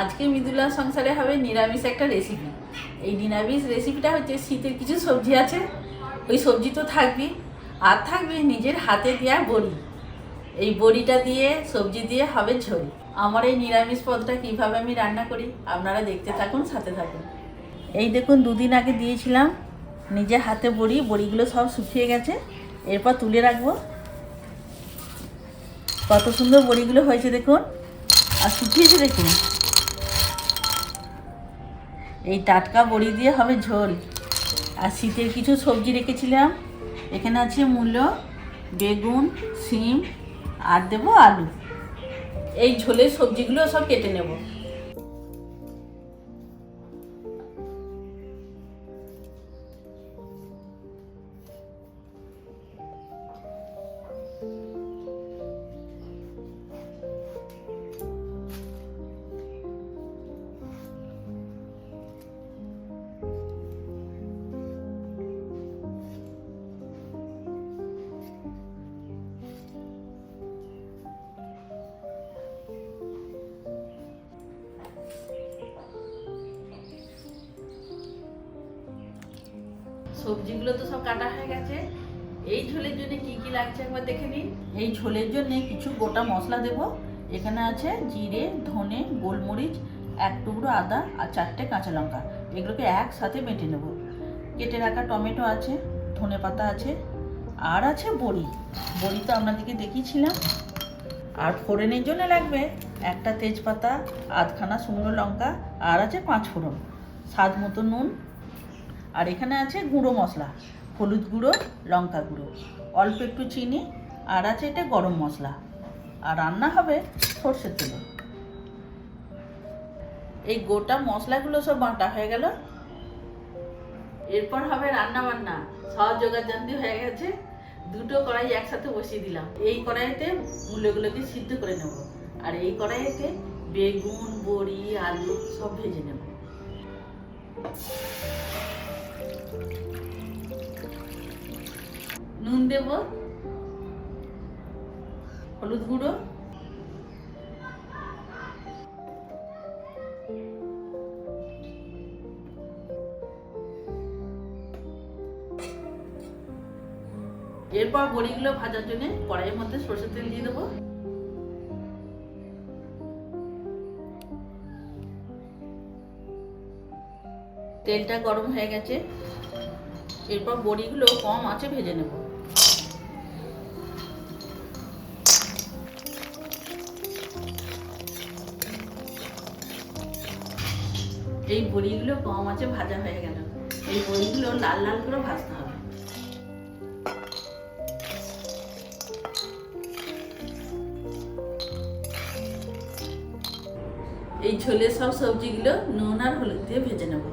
আজকে মৃদুলা সংসারে হবে নিরামিষ একটা রেসিপি এই নিরামিষ রেসিপিটা হচ্ছে শীতের কিছু সবজি আছে, ওই সবজি তো থাকবেই। আর থাকবে নিজের হাতে দেওয়া বড়ি। এই বড়িটা দিয়ে, সবজি দিয়ে হবে ঝোল। আমার এই নিরামিষ পদটা কীভাবে আমি রান্না করি, আপনারা দেখতে থাকুন, সাথে থাকুন। এই দেখুন, দুদিন আগে দিয়েছিলাম নিজের হাতে বড়ি, বড়িগুলো সব শুকিয়ে গেছে। এরপর তুলে রাখব। কত সুন্দর বড়িগুলো হয়েছে দেখুন। আর শুকিয়েছে দেখুন। এই টাটকা বড়ি দিয়ে হবে ঝোল। আর শীতের কিছু সবজি রেখেছিলাম। এখানে আছে মূলো, বেগুন, সিম, আর দেবো আলু। এই ঝোলের সবজিগুলো সব কেটে নেব। সবজিগুলো তো সব কাটা হয়ে গেছে। এই ঝোলের জন্য কি কি লাগছে একবার দেখে নিন। এই ঝোলের জন্য কিছু গোটা মশলা দেব। এখানে আছে জিরে, ধনে, গোলমরিচ, এক টুকরো আদা আর চারটে কাঁচা লঙ্কা। এগুলোকে একসাথে বেটে নেব। কেটে রাখা টমেটো আছে, ধনে পাতা আছে, আর আছে বড়ি। বড়ি তো আপনাদেরকে দেখিয়েছিলাম। আর ফোড়নের জন্য লাগবে একটা তেজপাতা, আধখানা শুকনো লঙ্কা, আর আছে পাঁচ ফোড়ন। স্বাদ মতো নুন আর এখানে আছে গুঁড়ো মশলা, হলুদ গুঁড়ো, লঙ্কা গুঁড়ো। অল্প একটু চিনি, আর আছে এটা গরম মশলা। আর রান্না হবে সর্ষের তেলে। এই গোটা মশলাগুলো সব বাঁটা হয়ে গেল। এরপর হবে রান্না বান্না সব জোগাড় জান্তি হয়ে গেছে। দুটো কড়াই একসাথে বসিয়ে দিলাম। এই কড়াইতে মূল্যগুলোকে সিদ্ধ করে নেব। আর এই কড়াইতে বেগুন, বড়ি, আলু সব ভেজে নেব। নুন দেব, হলুদ গুঁড়ো, এরপর বড়িগুলো ভাজার জন্য কড়াইয়ের মধ্যে সরষের তেল দিয়ে দেবো। তেলটা গরম হয়ে গেছে, এরপর বড়িগুলো কম আছে ভেজে নেব। এই বড়িগুলো কম আছে, ভাজা হয়ে গেল। এই বড়িগুলো লাল লাল করে ভাজতে হবে। এই ছোলের সব সবজিগুলো নুন আর হলুদ দিয়ে ভেজে নেব।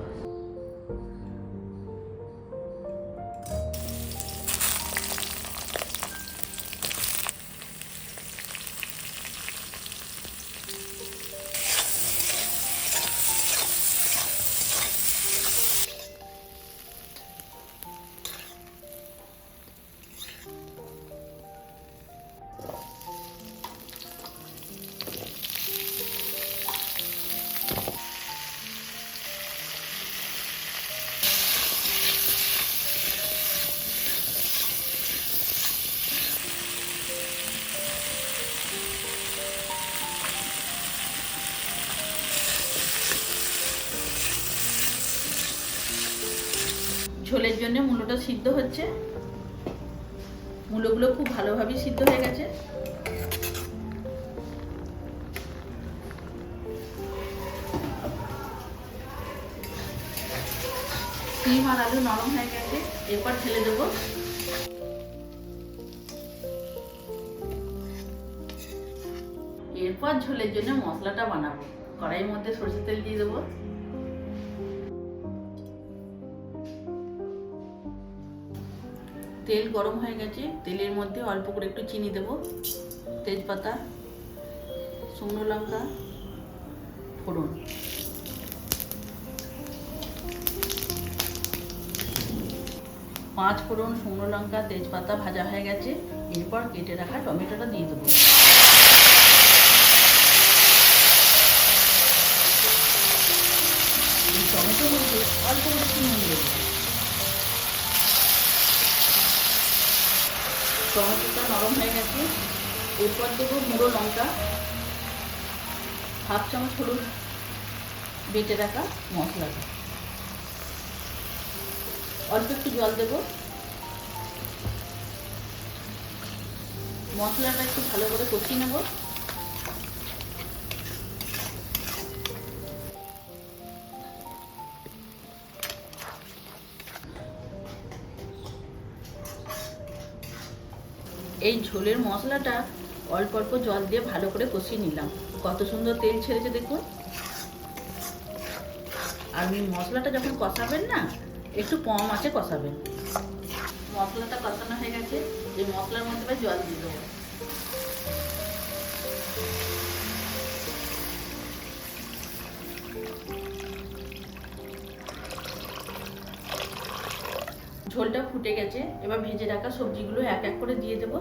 ঝোলের জন্য মূলোটা সিদ্ধ হচ্ছে। মূলোগুলো খুব ভালোভাবে সিদ্ধ হয়ে গেছে। সিম আর আলু নরম হয়ে গেছে, এরপর ঢেলে দেবো। এরপর ঝোলের জন্য মশলাটা বানাবো। কড়াইয়ের মধ্যে সরষের তেল দিয়ে দেবো। তেল গরম হয়ে গেছে, তেলের মধ্যে অল্প করে একটু চিনি দেব। তেজপাতা, শুকনো লঙ্কা, ফোড়ন। পাঁচ ফোড়ন, শুকনো লঙ্কা, তেজপাতা ভাজা হয়ে গেছে, এরপর কেটে রাখা টমেটোটা দিয়ে দেবো। টমেটো অল্প টমেটোটা নরম হয়ে গেছে। এরপর দেবো গুঁড়ো লঙ্কা। হাফ চামচ হলুদ বেটে রাখা মশলাটা। অল্প একটু জল দেবো। মশলাটা একটু ভালো করে কষিয়ে নেব। ঝোলের মশলাটা অল্প অল্প জল দিয়ে ভালো করে কষিয়ে নিলাম। কত সুন্দর তেল ছেড়েছে দেখুন। আর মশলাটা যখন কষাবেন না, একটু কম আছে কষাবেন। মশলাটা কষানো হয়ে গেছে, এই মশলার মধ্যে জল দিয়ে দেবো। ঝোলটা ফুটে গেছে, এবার ভেজে রাখা সবজিগুলো এক এক করে দিয়ে দেবো।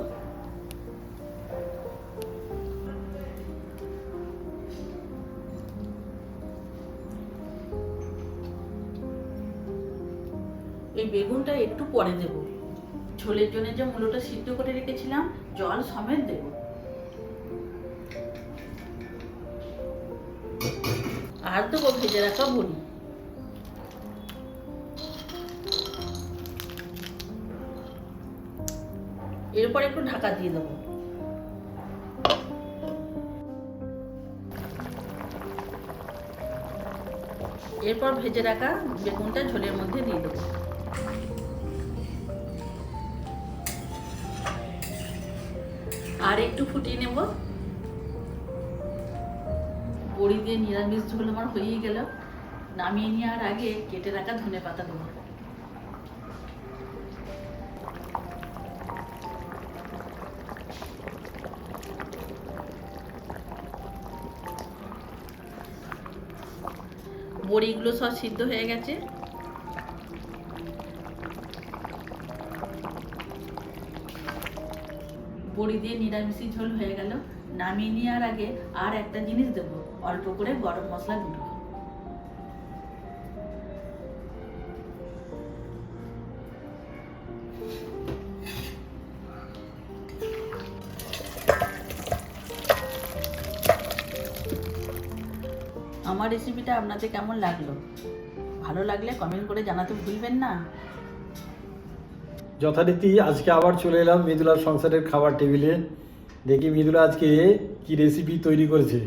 পরে দেব। ঝোলের জন্য যে মূলোটা সিদ্ধ করে রেখেছিলাম, জল সমেত দেব। আর দেবো ভেজে রাখা বড়ি এরপর একটু ঢাকা দিয়ে দেবো। এরপর ভেজে রাখা বেগুনটা ঝোলের মধ্যে দিয়ে দেবো। আর একটু ফুটিয়ে নেব। বড়ি দিয়ে নিরামিষ ঝোল আমার হয়েই গেল। নামিয়ে নেওয়ার আগে কেটে রাখা ধনে পাতা দেবো। বড়িগুলো সব সিদ্ধ হয়ে গেছে। বড়ি দিয়ে নিরামিষি ঝোল হয়ে গেল। নামিয়ে নেওয়ার আগে আর একটা জিনিস দেবো, অল্প করে গরম মশলা গুঁড়ো। আমার রেসিপিটা আপনাদের কেমন লাগল? ভালো লাগলে কমেন্ট করে জানাতে ভুলবেন না। যথারীতি আজকে আবার চলে এলাম মৃদুলার সংসারের খাবার টেবিলে। দেখি মৃদুলা আজকে কি রেসিপি তৈরি করেছে।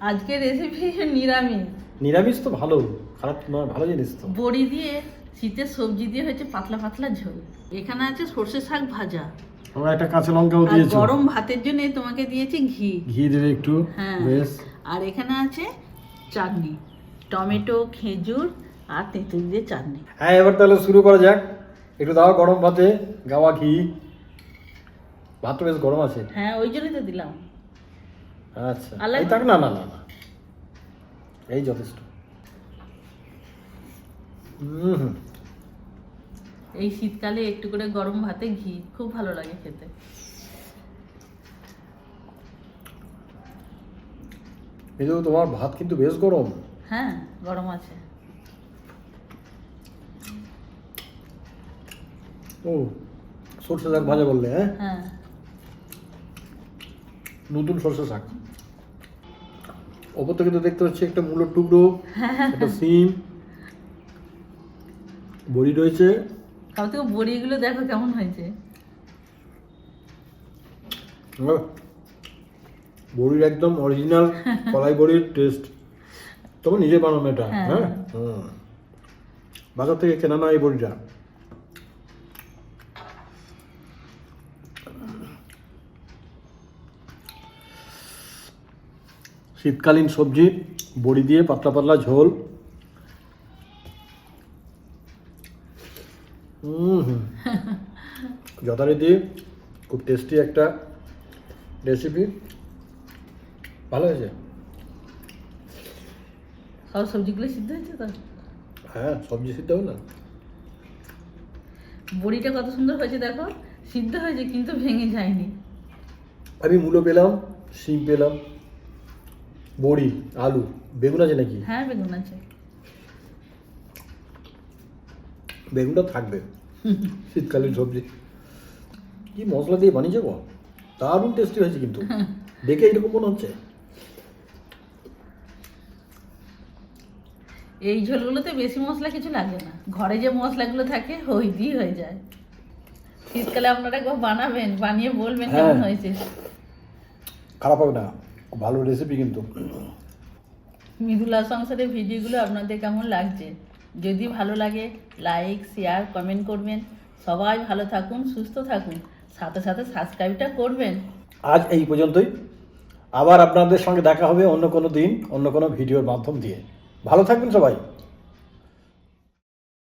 আজকে রেসিপি নিরামিষ। নিরামিষ তো ভালো খারাপ নয় ভালো জিনিস তো। বড়ি দিয়ে শীতের সবজি দিয়ে হয়েছে পাতলা পাতলা ঝোল। এখানে আছে সর্ষে শাক ভাজা। আমরা একটা কাঁচা লঙ্কাও দিয়েছ। গরম ভাতের জন্য তোমাকে দিয়েছি ঘি। ঘি দেবে একটু। হ্যাঁ। বেশ। আর এখানে আছে চাটনি। টমেটো খেজুর আর তেঁতুল দিয়ে চাটনি। হ্যাঁ এবার তাহলে শুরু করা যাক। একটু দাও গরম ভাতে গাওয়া ঘি। ভাত বেশ গরম আছে। হ্যাঁ ওই জন্যই তো দিলাম। আচ্ছা। এই থাক না না না না। এই যথেষ্ট। হুম। এই শীতকালে একটু করে গরম ভাতে ঘি খুব ভালো লাগে খেতে। কিন্তু তোমার ভাত কিন্তু বেশ গরম। হ্যাঁ গরম আছে। ও সর্ষে শাক ভাজা বললে হ্যাঁ? হ্যাঁ। নতুন সর্ষে শাক। ওপর থেকে তো দেখতে পাচ্ছি একটা মূলোর টুকরো একটা সিম বড়ি রয়েছে। সব থেকে বড়িগুলো দেখো কেমন হয়েছে। বড়ির একদম অরিজিনাল কলাই বড়ির টেস্ট তোমার নিজে বানানো এটা হ্যাঁ। হ্যাঁ? হুম। বাজার থেকে কেনা না এই বড়িটা। শীতকালীন সবজি বড়ি দিয়ে পাতলা পাতলা ঝোল। যথারীতি খুব টেস্টি একটা রেসিপি ভালো হয়েছে? সব সবজিগুলো সিদ্ধ হয়েছে তো? হ্যাঁ সবজি সিদ্ধ না বড়িটা কত সুন্দর হয়েছে দেখো। সিদ্ধ হয়েছে কিন্তু ভেঙে যায়নি। আমি মূলো পেলাম শিম পেলাম। বড়ি আলু বেগুন আছে নাকি? হ্যাঁ বেগুন আছে। বেগুনটা থাকবে। শীতকালীন সবজি। কি মশলা দিয়ে বানিয়েছে গো? দারুণ টেস্টি হয়েছে কিন্তু। দেখে এইরকম মনে হচ্ছে? এই ঝোলগুলোতে বেশি মশলা কিছু লাগে না। ঘরে যে মশলাগুলো থাকে ওই দিয়ে হয়ে যায়। শীতকালে আপনারা বানাবেন বানিয়ে বলবেন কেমন হ্যাঁ। হয়েছে। খারাপ হবে না। ভালো রেসিপি কিন্তু। মৃদুলা সংসারের ভিডিওগুলো আপনাদের কেমন লাগছে? যদি ভালো লাগে লাইক শেয়ার কমেন্ট করবেন। সবাই ভালো থাকুন সুস্থ থাকুন। সাথে সাথে সাবস্ক্রাইবটা করবেন। আজ এই পর্যন্তই। আবার আপনাদের সঙ্গে দেখা হবে অন্য কোনো দিন অন্য কোনো ভিডিওর মাধ্যম দিয়ে। ভালো থাকবেন সবাই।